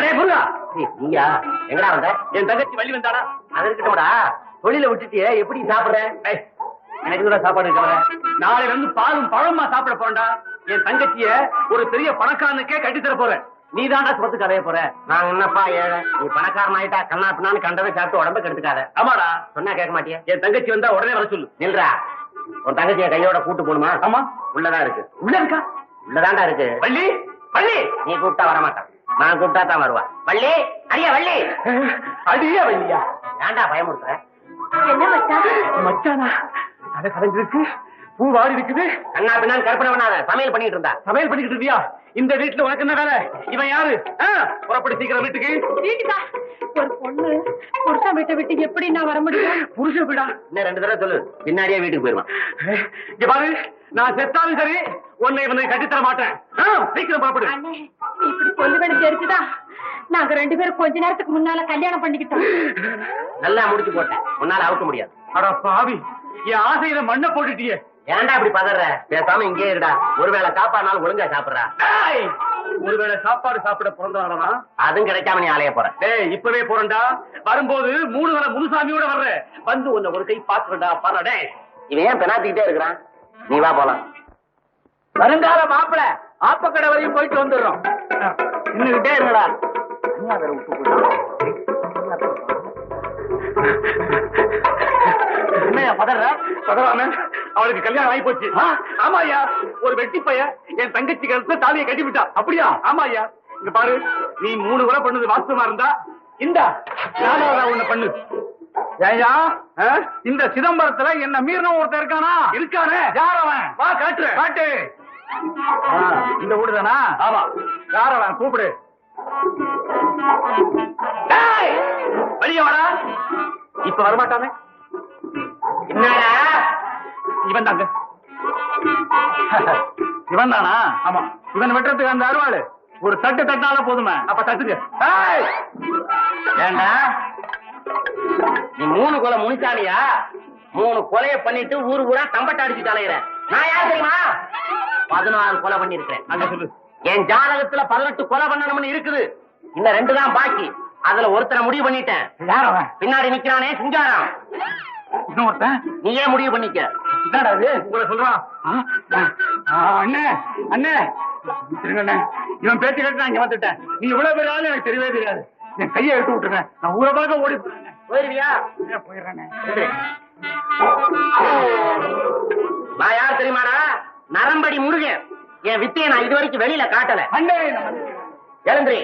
அடே முருகா. நீயா எங்கடா வந்த? என் தங்கச்சி வள்ளி வந்தாடா. அது இருக்கட்டும்டா தொழில விட்டுட்டியே எப்படி சாப்பிடுற? எனக்கு கூட சாப்பாடு இருக்கவர நாளைல இருந்து பாலும் பழமா சாப்பிட போறேன்டா. என் தங்கச்சிய ஒரு பெரிய பணக்காரனுக்கே கட்டி தர போறேன். நீ தான்டா சொத்துக்கு அடைய போற. நான் என்னப்பா ஏழை? நீ பணக்காரன் ஆயிட்டா கண்ணா பின்னான்னு கண்டதை சாப்பிட்டு உடம்ப கெடுத்துக்காத. ஆமாடா. சொன்னா கேட்க மாட்டியா? என் தங்கச்சி வந்தா உடனே வர சொல்லு. நில்றா. உன் தங்கச்சிய கையோட கூட்டு போணுமா? ஆமா. உள்ளதான் இருக்கு. உள்ள இருக்கா? உள்ளதாண்டா இருக்கு. வள்ளி வள்ளி. நீ கூப்பிட்டா வரமாட்டான். நான் கூப்பிட்டா தான் வருவா. வள்ளி அடியா வள்ளி. அடியா வள்ளியா. ஏன்டா பயமுறுத்துற? என்ன மச்சான் மச்சானா அதை கலைஞ்சிருக்கு பூ வாடி இருக்குது கண்ணா பின்னான்னு கற்பனை பண்ணாத சமையல் பண்ணிட்டு இருந்தா. சமையல் பண்ணிக்கிட்டு இருந்தியா இந்த வீட்டுல உனக்கு என்ன வேலை? இவன் யாரு? புறப்படு சீக்கிரம் வீட்டுக்கு. வீட்டுக்கா? ஒரு பொண்ணு புருஷன் வீட்டை விட்டு எப்படி நான் வர முடியும்? புருஷன் வீடா? இன்னும் ரெண்டு தடவை சொல்லு. பின்னாடியே வீட்டுக்கு போயிருவான். இங்க பாரு. நான் செத்தாலும் சரி உன்னை இவனை கட்டித்தர மாட்டேன். சீக்கிரம் நீ இப்படி சொல்லுவேன்னு தெரிஞ்சுதா நாங்க ரெண்டு பேரும் கொஞ்ச நேரத்துக்கு முன்னால கல்யாணம் பண்ணிக்கிட்டோம். நல்லா முடிச்சு போட்டேன் உன்னால அவுக்க முடியாது. அட பாவி என் ஆசையில மண்ணை போட்டுட்டியே. ஏன்டா அப்படி பதற? பேசாம இங்கே இருடா. ஒருவேளை சாப்பாடுனாலும் ஒழுங்கா சாப்பிடுறா. ஒருவேளை சாப்பாடு சாப்பிட பிறந்தவனா அதுவும் கிடைக்காம நீ அலைய போற. டேய் இப்பவே போறேன்டா. வரும்போது மூணு வேளை முனுசாமியோட வர்ற வந்து உன்னை ஒரு கை பாத்துடா பாரு டேய் இவன் ஏன் பெனாத்திக்கிட்டே இருக்கிறான்? நீ வா போலாம். வருங்கால மாப்பிள ஆப்பக்கடை வரையும் போயிட்டு வந்துடுறோம். இன்னுகிட்டே இருங்கடா. என்னையா பதற? பதறாம அவளுக்கு கல்யாணம் ஆகி போச்சு. ஆமா ஐயா ஒரு வெட்டி பையன் என் தங்கச்சி கழுத்துல தாலியை கட்டி விட்டா அப்படியா? ஆமா ஐயா இங்க பாரு நீ மூணு கொலை பண்ணது வாஸ்தவமா இருந்தா இந்தா நாலாவதா ஒண்ணு பண்ணு. ஏயா இந்த சிதம்பரத்துல என்ன மீறின ஒருத்தன் இருக்கானா? இருக்கானே. யார் அவன்? வா காட்டு. காட்டு. இந்த வீடு தானா ஆமா. யார் அவன்? கூப்பிடு. வெளிய வாடா. இப்ப வரமாட்டானே? என்னடா இவன் தாங்க இவன் தானா? ஆமா. இவன் வெட்டுறதுக்கு அந்த அருவாளு. ஒரு தட்டு தட்டால போதுமே. அப்ப தட்டுங்க! ஏண்டா நீ மூணு கொலை முனிச்சானியா மூணு கொலைய பண்ணிட்டு ஊரு ஊரா தம்பட்ட அடிச்சு தலையிற. நான் யார் தெரியுமா? பதினாறு கொலை பண்ணிருக்கேன் அங்க சொல்லு. என் ஜாதகத்துல பதினெட்டு கொலை பண்ணணும்னு இருக்குது. இன்னும் ரெண்டு தான் பாக்கி. அதுல ஒருத்தரை முடிவு பண்ணிட்டேன். பின்னாடி நிக்கிறானே சிங்காரம். இன்னொருத்தன் நீயே முடிவு பண்ணிக்க. என்னடா இது? உங்களை சொல்றான். அண்ணே அண்ணே. இவன் பேச்சு கேட்டு நான் இங்க வந்துட்டேன். நீ இவ்வளவு பெரிய ஆளு எனக்கு தெரியவே தெரியாது. என் கையை எடுத்து விட்டுருங்க நான் ஊரை பார்க்க ஓடி போறேன் போயிருவியா போயிடுறேன் நான் யார் தெரியுமாடா நரம்படி முருகன் என் வித்தையை நான் இது வரைக்கும் வெளியில காட்டல எழுந்திரி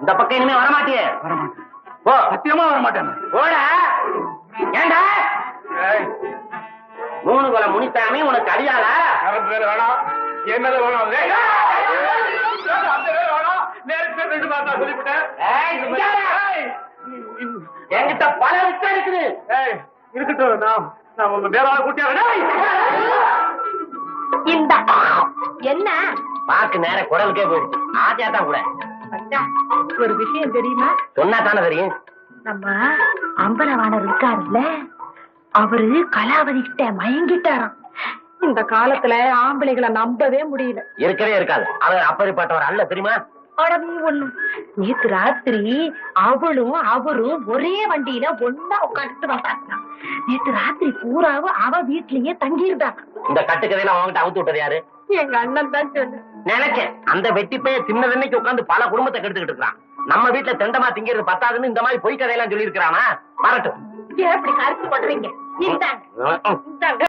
இந்த பக்கம் இனிமே வரமாட்டியே வரமாட்டேன் போ சத்தியமா வரமாட்டேன் போட ஏண்டா மூணு கொலை முனித்தாமி உனக்கு அடியாள வேணாம் என் மேல வேணாம் ஏய், அந்த வேலை வேணாம் நேரத்தை ரெண்டு சொல்லிவிட்டேன். என்கிட்ட பல வித்தை இருக்குது. ஏய், இருக்கட்டும் நான் நான் உங்க வேற ஆளை கூட்டியா இந்த என்ன? பாக்கு நேர குடலுக்கே போயிடுச்சு. ஆசையா தான் கூட. ஒரு விஷயம் தெரியுமா? சொன்னா தானே தெரியும். நம்ம அம்பலவாணர் இருக்காருல்ல? அவரு கலாவதி கிட்ட மயங்கிட்டாராம். இந்த காலத்துல ஆம்பளைகளை நம்பவே முடியல. இருக்கவே இருக்காது. அவர் அப்படிப்பட்டவர் அல்ல தெரியுமா? அடவி ஒண்ணு நேத்து ராத்திரி அவளும் அவரும் ஒரே வண்டியில ஒன்னா உட்காந்துட்டு வந்தாங்க. நேத்து ராத்திரி பூராவும் அவ வீட்லயே தங்கியிருந்தாங்க. இந்த கட்டுக்கதையில அவங்ககிட்ட அவுத்து விட்டது யாரு? எங்க அண்ணன் தான் சொல்லு நினைச்சேன் அந்த வெட்டி பைய சின்னதன்னைக்கு உட்கார்ந்து பல குடும்பத்தை கெடுத்துக்கிட்டு இருக்கான் நம்ம வீட்டுல தெண்டமா திங்கிறது பத்தாதுன்னு இந்த மாதிரி பொய் கதையெல்லாம் சொல்லி இருக்கிறானா வரட்டும். ஏன் இப்படி கருத்து பண்றீங்க இந்தாங்க.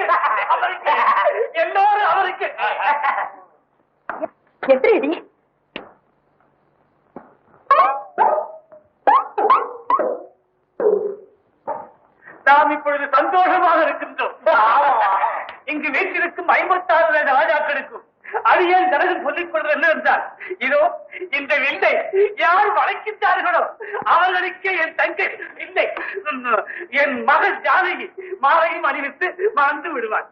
இந்தாங்க எல்லாரும் அவருக்கு எப்படி நாம் இப்பொழுது சந்தோஷமாக இருக்கின்றோம். இங்கு வீட்டிற்கும் ஐம்பத்தாறு வேத அது ஏன் ஜனகன் சொல்லிக் கொள்வது என்ன என்றால் இதோ இந்த வில்லை யார் வளைக்கின்றார்களோ அவர்களுக்கே என் தங்கை இல்லை என் மகள் ஜானகி மாலையும் அணிவித்து மறந்து விடுவான்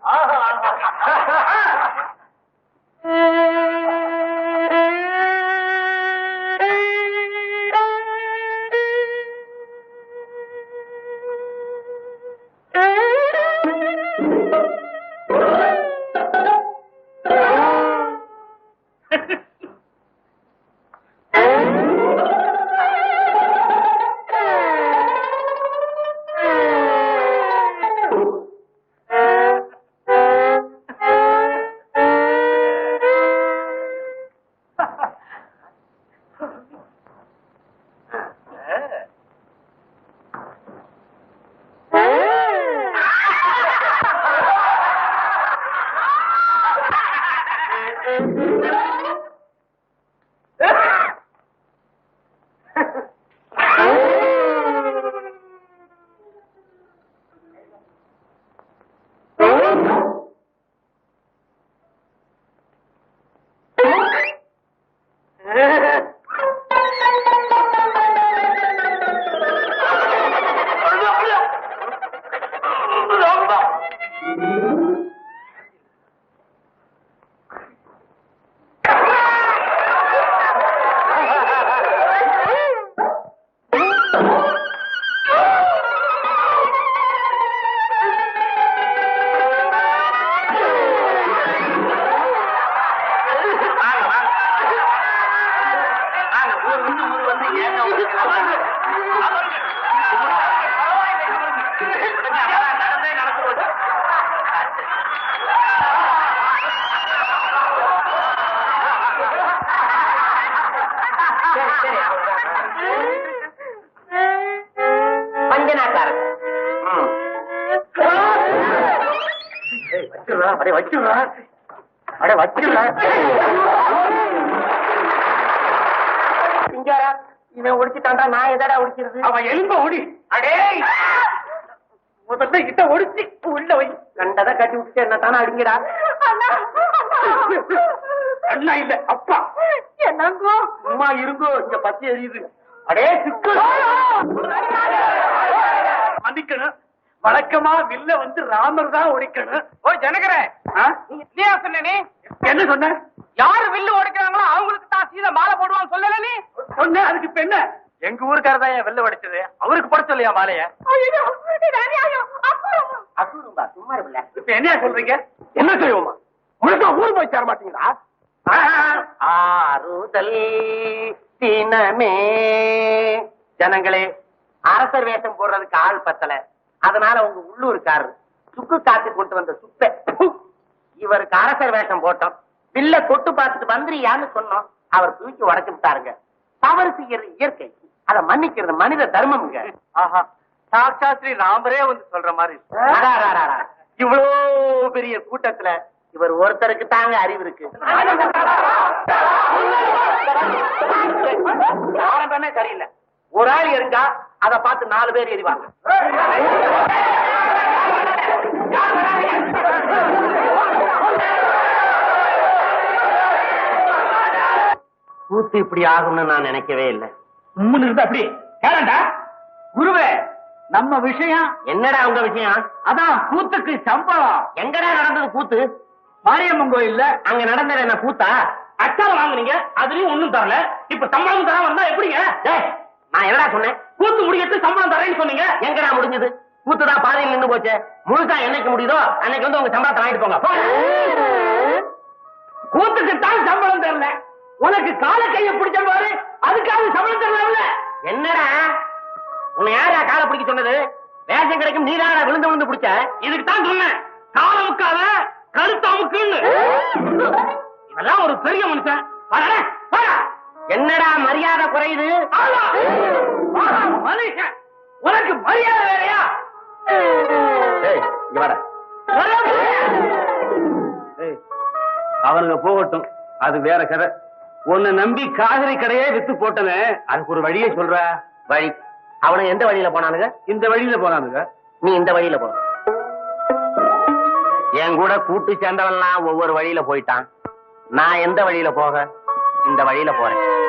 அடே வச்சுடுறா. அடே வச்சுடுறா. சிங்காரா? இவன் ஒடிச்சுட்டான்டா நான் எதடா ஒடிக்கிறது? அவன் எலும்ப ஒடி. அடே! முதல்ல இத ஒடிச்சு உள்ள வை. கண்டதை கட்டி விட்டு என்ன தானே அடிங்கடா? அண்ணா இல்ல அப்பா. என்னங்கோ சும்மா இருங்கோ இங்க பத்தி எரியுது. அடே சிக்கு. மன்னிக்கணும். வழக்கமா வில்ல வந்து ராமர் தான் ஒடிக்கணும். ஓ ஜனகரே. நீயா சொன்ன நீ? என்ன சொன்ன? யாரு வில்லு உடைக்கிறாங்களோ அவங்களுக்கு தான் சீதை மாலை போடுவான்னு சொல்லல நீ? சொன்ன அதுக்கு இப்ப என்ன? எங்க ஊருக்காரதான் என் வெள்ள உடைச்சது. அவருக்கு போட சொல்லியா மாலைய? அசுரும்பா சும்மா இருப்பில்ல இப்ப என்ன சொல்றீங்க? என்ன செய்வோமா முழுசா ஊர் போய் சேர மாட்டீங்களா? ஆறுதல் தினமே. ஜனங்களே அரசர் வேஷம் போடுறதுக்கு ஆள் பத்தல. அதனால உங்க உள்ளூர்காரர் சுக்கு காத்து கொண்டு வந்த சுப்பை இவருக்கு அரசர் வேஷம் போட்டோம். பில்ல தொட்டு பார்த்துட்டு வந்துறியான்னு சொன்னோம். அவர் தூக்கி உடச்சு விட்டாருங்க. தவறு செய்யறது இயற்கை. அதை மன்னிக்கிறது மனித தர்மம்ங்க. ஆஹா. சாட்சா ஸ்ரீ ராமரே வந்து சொல்ற மாதிரி. இவ்வளோ பெரிய கூட்டத்துல இவர் ஒருத்தருக்கு தாங்க அறிவு இருக்கு. ஆரம்பமே சரியில்லை. ஒரு ஆள் எரிஞ்சா அதை பார்த்து நாலு பேர் எரிவாங்க. கூத்து இப்படி ஆகும்னு நான் நினைக்கவே இல்லை. உம்முன்னு இருந்தா அப்படி. கேளண்டா குருவே நம்ம விஷயம் என்னடா உங்க விஷயம்? அதான் கூத்துக்கு சம்பளம். எங்கடா நடந்தது கூத்து? மாரியம்மன் கோயில்ல. அங்க நடந்தது என்ன கூத்தா? அச்சாரம் வாங்குனீங்க அதுலயும் ஒண்ணும் தரல. இப்ப சம்பளம் தராம இருந்தா எப்படிங்க? நான் என்னடா சொன்னேன்? கூத்து முடியட்டு சம்பளம் தரேன்னு சொன்னீங்க. எங்கடா முடிஞ்சது? கூத்துதான் பாதையில் நின்னு போச்சு. முழுசா என்னைக்கு முடியுதோ அன்னைக்கு வந்து உங்க சம்பளத்தை வாங்கிட்டு போங்க. கூத்துக்கு தான் சம்பளம் தரல. உனக்கு கால கைய பிடிச்ச பாரு அதுக்காக சம்பளம் தரல என்னடா? உன்னை யாரா காலை பிடிக்க சொன்னது? வேஷம் கிடைக்கும் நீ விழுந்து விழுந்து பிடிச்ச? இதுக்கு தான் சொன்னேன். கால முக்கால கழுத்து அமுக்குன்னு இதெல்லாம் ஒரு பெரிய மனுஷன். வரடா, வாடா. என்னடா மரியாதை குறையுது? மனுஷன். உனக்கு மரியாதை வேறையா? ஏய், இங்க வாடா. அவனுங்க போகட்டும். அது வேற கதை. உன்னை நம்பி காய்கறி கடையே வித்து போட்டவன். அதுக்கு ஒரு வழியே சொல்ற. வழி. அவனுங்க எந்த வழியில போனானுங்க? இந்த வழியில போனானுங்க. நீ இந்த வழியில போ. என் கூட கூட்டு சேர்ந்தவன்லாம் ஒவ்வொரு வழியில போயிட்டான். நான் எந்த வழியில போக? இந்த வழியில போறேன்.